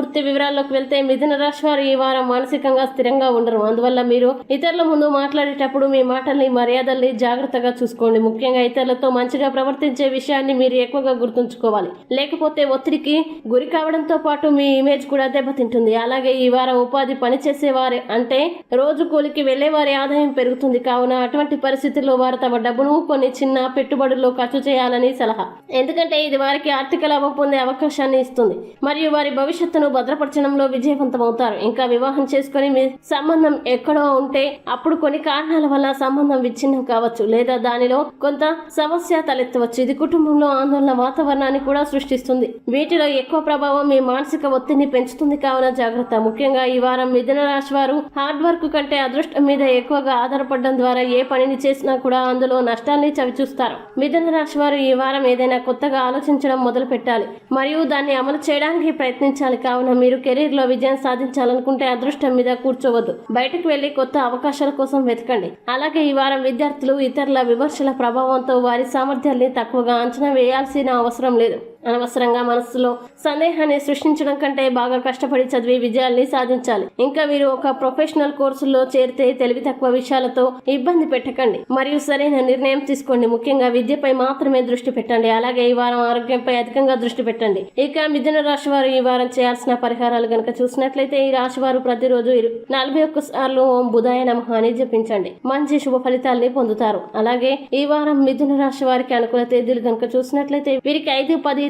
పూర్తి వివరాల్లోకి వెళ్తే మిథున రాశి వారు ఈ వారం మానసికంగా స్థిరంగా ఉండరు. అందువల్ల మీరు ఇతరుల ముందు మాట్లాడేటప్పుడు మీ మాటల్ని మర్యాదల్ని జాగ్రత్తగా చూసుకోండి. ముఖ్యంగా ఇతరులతో మంచిగా ప్రవర్తించే విషయాన్ని మీరు ఎక్కువగా గుర్తుంచుకోవాలి. లేకపోతే ఒత్తిడికి గురి కావడంతో పాటు మీ ఇమేజ్ కూడా దెబ్బతింటుంది. అలాగే ఈ వారం ఉపాధి పనిచేసే వారి అంటే రోజు కూలికి వెళ్ళే వారి ఆదాయం పెరుగుతుంది. కావున అటువంటి పరిస్థితుల్లో వారు తమ డబ్బును కొన్ని చిన్న పెట్టుబడుల్లో ఖర్చు చేయాలని సలహా. ఎందుకంటే ఇది వారికి ఆర్థిక లాభం పొందే అవకాశాన్ని ఇస్తుంది. మరియు వారి భవిష్యత్తును భద్రపరచడంలో విజయవంతమవుతారు. ఇంకా వివాహం చేసుకొని మీ సంబంధం ఎక్కడో ఉంటే అప్పుడు కొన్ని కారణాల వల్ల సంబంధం విచ్ఛిన్నం కావచ్చు. లేదా దానిలో కొంత సమస్య తలెత్తవచ్చు. ఇది కుటుంబంలో ఆందోళన వాతావరణాన్ని కూడా సృష్టిస్తుంది. వీటిలో ఎక్కువ ప్రభావం మీ మానసిక ఒత్తిడిని పెంచుతుంది కావున జాగ్రత్త. ముఖ్యంగా ఈ వారం మిథున రాశి వారు హార్డ్ వర్క్ కంటే అదృష్టం మీద ఎక్కువగా ఆధారపడడం ద్వారా ఏ పనిని చేసినా కూడా అందులో నష్టాన్ని చవిచూస్తారు. మిథున రాశి వారు ఈ వారం ఏదైనా కొత్తగా ఆలోచించడం మొదలు పెట్టాలి మరియు దాన్ని అమలు చేయడానికి ప్రయత్నించాలి కావున మీరు కెరీర్లో విజయం సాధించాలనుకుంటే అదృష్టం మీద కూర్చోవద్దు. బయటకు వెళ్ళి కొత్త అవకాశాల కోసం వెతకండి. అలాగే ఈ వారం విద్యార్థులు ఇతరుల విమర్శల ప్రభావంతో వారి సామర్థ్యాల్ని తక్కువగా అంచనా వేయాల్సిన అవసరం లేదు. అనవసరంగా మనస్సులో సందేహాన్ని సృష్టించడం కంటే బాగా కష్టపడి చదివి విజయాల్ని సాధించాలి. ఇంకా మీరు ఒక ప్రొఫెషనల్ కోర్సులో చేరితే తెలివి తక్కువ విషయాలతో ఇబ్బంది పెట్టకండి. మరియు సరైన నిర్ణయం తీసుకోండి. ముఖ్యంగా విద్యపై మాత్రమే దృష్టి పెట్టండి. అలాగే ఈ వారం ఆరోగ్యంపై అధికంగా దృష్టి పెట్టండి. ఇక మిథున రాశి వారు ఈ వారం చేయాల్సిన పరిహారాలు గనక చూసినట్లయితే ఈ రాశి వారు ప్రతిరోజు నలభై ఒక్క సార్లు ఓం బుధాయ నమః అని జపించండి. మంచి శుభ ఫలితాల్ని పొందుతారు. అలాగే ఈ వారం మిథున రాశి వారికి అనుకూల తేదీలు గనక చూసినట్లయితే వీరికి ఐదు పది